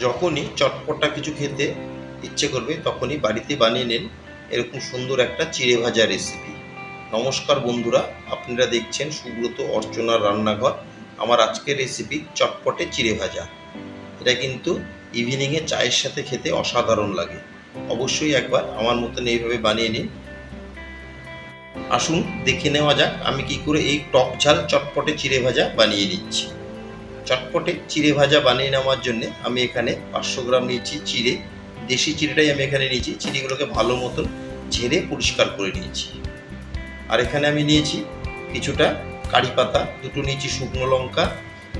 যখনই চটপটা কিছু খেতে ইচ্ছে করবে, তখনই বাড়িতে বানিয়ে নিন এরকম সুন্দর একটা চিড়ে ভাজা রেসিপি নমস্কার বন্ধুরা, আপনারা দেখছেন সুব্রত অর্চনার রান্নাঘর। আমার আজকের রেসিপি চটপটে চিড়ে ভাজা। এটা কিন্তু ইভিনিংয়ে চায়ের সাথে খেতে অসাধারণ লাগে। অবশ্যই একবার আমার মতন এইভাবে বানিয়ে নিন। আসুন, দেখে নেওয়া যাক আমি কি করে এই টক ঝাল চটপটে চিড়ে ভাজা বানিয়ে নিচ্ছি। চটপটে চিড়ে ভাজা বানিয়ে নেওয়ার জন্য আমি এখানে পাঁচশো গ্রাম নিয়েছি চিড়ে। দেশি চিড়েটাই আমি এখানে নিয়েছি, চিড়েগুলোকে ভালো মতন ঝেড়ে পরিষ্কার করে নিয়েছি। আর এখানে আমি নিয়েছি কিছুটা কারি পাতা, দুটো নিয়েছি শুকনো লঙ্কা,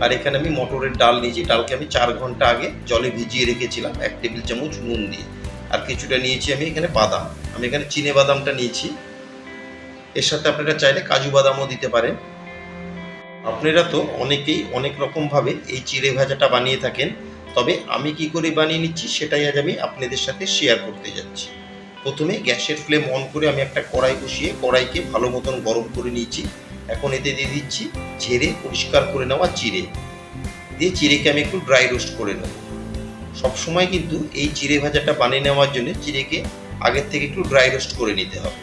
আর এখানে আমি মটরের ডাল নিয়েছি। ডালকে আমি চার ঘণ্টা আগে জলে ভিজিয়ে রেখেছিলাম, এক টেবিল চামচ নুন দিয়ে। আর কিছুটা নিয়েছি আমি এখানে বাদাম। আমি এখানে চিনে বাদামটা নিয়েছি। এর সাথে আপনারা চাইলে কাজু বাদামও দিতে পারেন। আপনারা তো অনেকেই অনেক রকমভাবে এই চিড়ে ভাজাটা বানিয়ে থাকেন, তবে আমি কি করে বানিয়ে নিচ্ছি সেটাই আজ আমি আপনাদের সাথে শেয়ার করতে যাচ্ছি। প্রথমে গ্যাসের ফ্লেম অন করে আমি একটা কড়াই বসিয়ে কড়াইকে ভালো মতন গরম করে নিয়েছি। এখন এতে দিয়ে দিচ্ছি ঝেড়ে পরিষ্কার করে নেওয়া চিড়ে। দিয়ে চিড়েকে আমি একটু ড্রাই রোস্ট করে নেব। সবসময় কিন্তু এই চিড়ে ভাজাটা বানিয়ে নেওয়ার জন্য চিড়েকে আগের থেকে একটু ড্রাই রোস্ট করে নিতে হবে।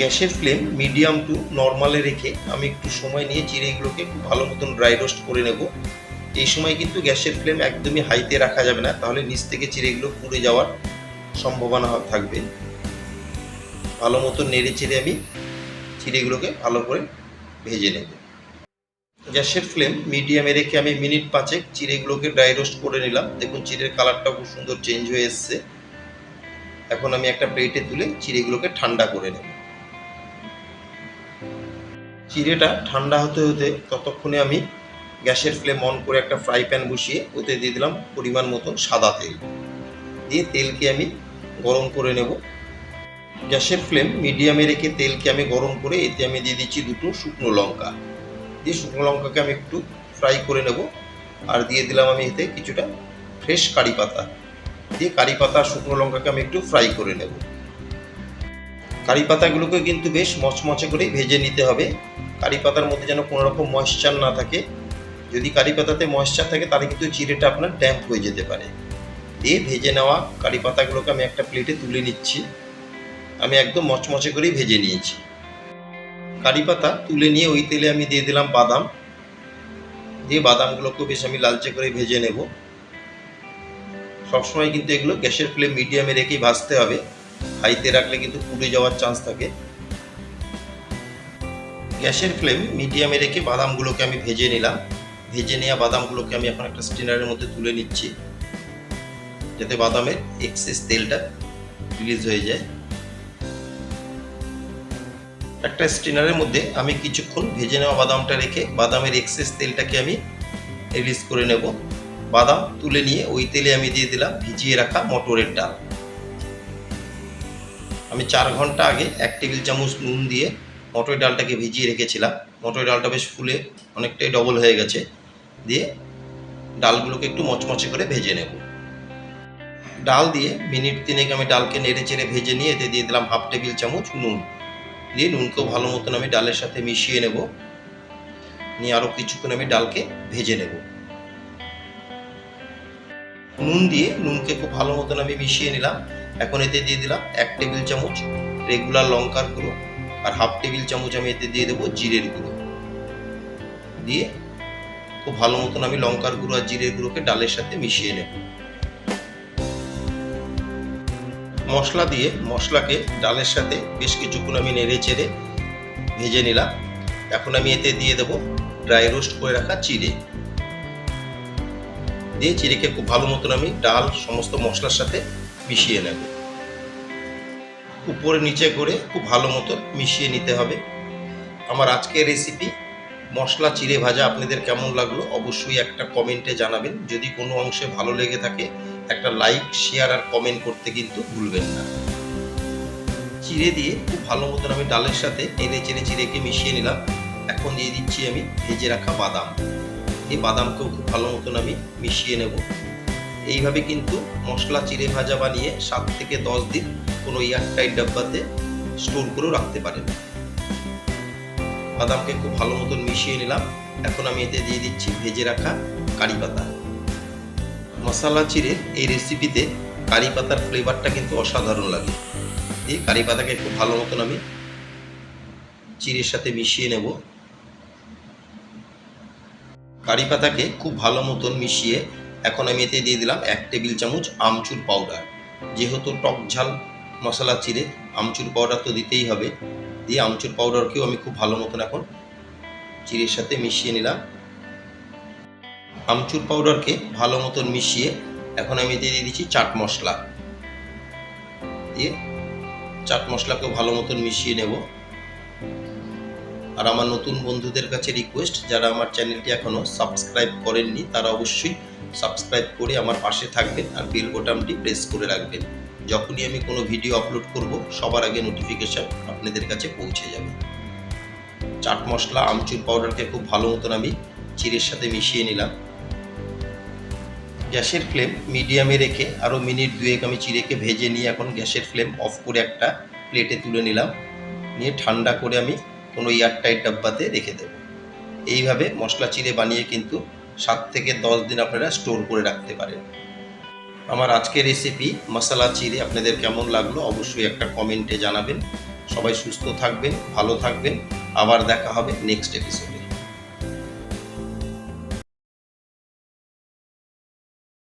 গ্যাসের ফ্লেম মিডিয়াম টু নর্মালে রেখে আমি একটু সময় নিয়ে চিড়েগুলোকে একটু ভালো মতন ড্রাই রোস্ট করে নেব। এই সময় কিন্তু গ্যাসের ফ্লেম একদমই হাইতে রাখা যাবে না, তাহলে নিচ থেকে চিড়েগুলো পুড়ে যাওয়ার সম্ভাবনা থাকবে। ভালো মতো নেড়ে চেড়ে আমি চিড়েগুলোকে ভালো করে ভেজে নেব। গ্যাসের ফ্লেম মিডিয়ামে রেখে আমি মিনিট পাঁচেক চিড়েগুলোকে ড্রাই রোস্ট করে নিলাম। দেখুন চিড়ের কালারটা খুব সুন্দর চেঞ্জ হয়ে এসছে। এখন আমি একটা প্লেটে তুলে চিড়েগুলোকে ঠান্ডা করে নেব। চিড়েটা ঠান্ডা হতে হতে ততক্ষণে আমি গ্যাসের ফ্লেম অন করে একটা ফ্রাই প্যান বসিয়ে ওতে দিয়ে দিলাম পরিমাণ মতন সাদা তেল। দিয়ে তেলকে আমি গরম করে নেব। গ্যাসের ফ্লেম মিডিয়ামে রেখে তেলকে আমি গরম করে এতে আমি দিয়ে দিচ্ছি দুটো শুকনো লঙ্কা। দিয়ে শুকনো লঙ্কাকে আমি একটু ফ্রাই করে নেব। আর দিয়ে দিলাম আমি এতে কিছুটা ফ্রেশ কারি পাতা। দিয়ে কারি পাতা আর শুকনো লঙ্কাকে আমি একটু ফ্রাই করে নেব। কারি পাতাগুলোকে কিন্তু বেশ মচমচে করে ভেজে নিতে হবে। কারি পাতার মধ্যে যেন কোনো রকম ময়েশ্চার না থাকে। যদি কারি পাতাতে ময়েশ্চার থাকে, তাহলে কিন্তু চিড়েটা আপনার ড্যাম্প হয়ে যেতে পারে। দিয়ে ভেজে নেওয়া কারি পাতাগুলোকে আমি একটা প্লেটে তুলে নিচ্ছি। আমি একদম মচমচে করেই ভেজে নিয়েছি। কারি পাতা তুলে নিয়ে ওই তেলে আমি দিয়ে দিলাম বাদাম। দিয়ে বাদামগুলোকে বেশ আমি লালচে করে ভেজে নেব। সবসময় কিন্তু এগুলো গ্যাসের ফ্লেম মিডিয়ামে রেখেই ভাজতে হবে। হাইতে রাখলে কিন্তু পুড়ে যাওয়ার চান্স থাকে। গ্যাসের ফ্লেম মিডিয়ামে রেখে বাদামগুলোকে আমি ভেজে নিলাম। ভেজে নেওয়া বাদামগুলোকে আমি এখন একটা স্টিনারের মধ্যে তুলে নিচ্ছি। যাতে বাদামের এক্সেস তেলটা রিলিজ হয়ে যায়। একটা স্টিনারের মধ্যে আমি কিছুক্ষণ ভেজে নেওয়া বাদামটা রেখে বাদামের এক্সেস তেলটাকে আমি রিলিজ করে নেব। বাদাম তুলে নিয়ে ওই তেলে আমি দিয়ে দিলাম ভিজিয়ে রাখা মটরের ডাল। আমি চার ঘণ্টা আগে এক টেবিল চামচ নুন দিয়ে মটর ডালটাকে ভিজিয়ে রেখেছিলাম। মটর ডালটা বেশ ফুলে অনেকটাই ডবল হয়ে গেছে। দিয়ে ডালগুলোকে একটু মচমচে করে ভেজে নেব। ডাল দিয়ে মিনিট তিনেক আমি ডালকে নেড়ে চেড়ে ভেজে নিয়ে এতে দিয়ে দিলাম হাফ টেবিল চামচ নুন। দিয়ে নুনকেও ভালো মতন আমি ডালের সাথে মিশিয়ে নেব। নিয়ে আরও কিছুক্ষণ আমি ডালকে ভেজে নেব। নুন দিয়ে নুনকে খুব ভালো মতন আমি মিশিয়ে নিলাম। এখন এতে দিয়ে দিলাম এক টেবিল চামচ রেগুলার লঙ্কার গুঁড়ো আর হাফ টেবিল চামচ আমি এতে দিয়ে দেবো জিরের গুঁড়ো। দিয়ে খুব ভালো মতন আমি লঙ্কার গুঁড়ো আর জিরের গুঁড়োকে ডালের সাথে মিশিয়ে নেব। মশলা দিয়ে মশলাকে ডালের সাথে বেশ কিছুক্ষণ আমি নেড়ে চেড়ে ভেজে নিলাম। এখন আমি এতে দিয়ে দেবো ড্রাই রোস্ট করে রাখা চিড়ে। দিয়ে চিড়েকে খুব ভালো মতন আমি ডাল সমস্ত মশলার সাথে মিশিয়ে নেব। উপরে নিচে করে খুব ভালো মতো মিশিয়ে নিতে হবে। আমার আজকের রেসিপি মশলা চিড়ে ভাজা আপনাদের কেমন লাগল অবশ্যই একটা কমেন্টে জানাবেন। যদি কোনো অংশে ভালো লেগে থাকে, একটা লাইক শেয়ার আর কমেন্ট করতে কিন্তু ভুলবেন না। চিড়ে দিয়ে খুব ভালো মতন আমি ডালের সাথে নেড়ে চেনে চিড়েকে মিশিয়ে নিলাম। এখন দিয়ে দিচ্ছি আমি ভেজে রাখা বাদাম। এই বাদামকেও খুব ভালো মতন আমি মিশিয়ে নেব। এইভাবে কিন্তু মশলা চিড়ে ভাজা বানিয়ে সাত থেকে দশ দিন কোনো এয়ারটাইট ডাব্বাতে স্টোর করেও রাখতে পারেন। বাদামকে খুব ভালো মতন মিশিয়ে নিলাম। এখন আমি এতে দিয়ে দিচ্ছি ভেজে রাখা কারি পাতা। মশলা চিড়ে এই রেসিপিতে কারি পাতার ফ্লেভারটা কিন্তু অসাধারণ লাগে। এই কারি পাতাকে খুব ভালো মতন আমি চিড়ের সাথে মিশিয়ে নেব। কারি পাতাকে খুব ভালো মতন মিশিয়ে এখন আমি এতে দিয়ে দিলাম এক টেবিল চামচ আমচুর পাউডার যেহেতু টক ঝাল মশলা চিড়ে, আমচুর পাউডার তো দিতেই হবে। দিয়ে আমচুর পাউডারকেও আমি খুব ভালো মতন এখন চিড়ের সাথে মিশিয়ে নিলাম। আমচুর পাউডারকে ভালো মতন মিশিয়ে এখন আমি দিয়ে দিয়ে দিচ্ছি চাট মশলা। দিয়ে চাট মশলাকেও ভালো মতন মিশিয়ে নেব। আর আমার নতুন বন্ধুদের কাছে রিকোয়েস্ট যারা আমার চ্যানেলটি এখনও সাবস্ক্রাইব করেননি, তারা অবশ্যই সাবস্ক্রাইব করে আমার পাশে থাকবেন আর বেল বোতামটি প্রেস করে রাখবেন। যখনই আমি কোনো ভিডিও আপলোড করব, সবার আগে নোটিফিকেশান আপনাদের কাছে পৌঁছে যাবে। চাট মশলা, আমচুর পাউডারকে খুব ভালো মতন আমি চিড়ের সাথে মিশিয়ে নিলাম। গ্যাসের ফ্লেম মিডিয়ামে রেখে আরও মিনিট দুয়েক আমি চিড়েকে ভেজে নিয়ে এখন গ্যাসের ফ্লেম অফ করে একটা প্লেটে তুলে নিলাম। নিয়ে ঠান্ডা করে আমি কোনো এয়ারটাইট ডাব্বাতে রেখে দেবো। এইভাবে মশলা চিড়ে বানিয়ে কিন্তু সাত থেকে দশ দিন আপনারা স্টোর করে রাখতে পারেন। আমার আজকের রেসিপি মশলা চিড়ে আপনাদের কেমন লাগল অবশ্যই একটা কমেন্টে জানাবেন। সবাই সুস্থ থাকবেন, ভালো থাকবেন। আবার দেখা হবে নেক্সট এপিসোডে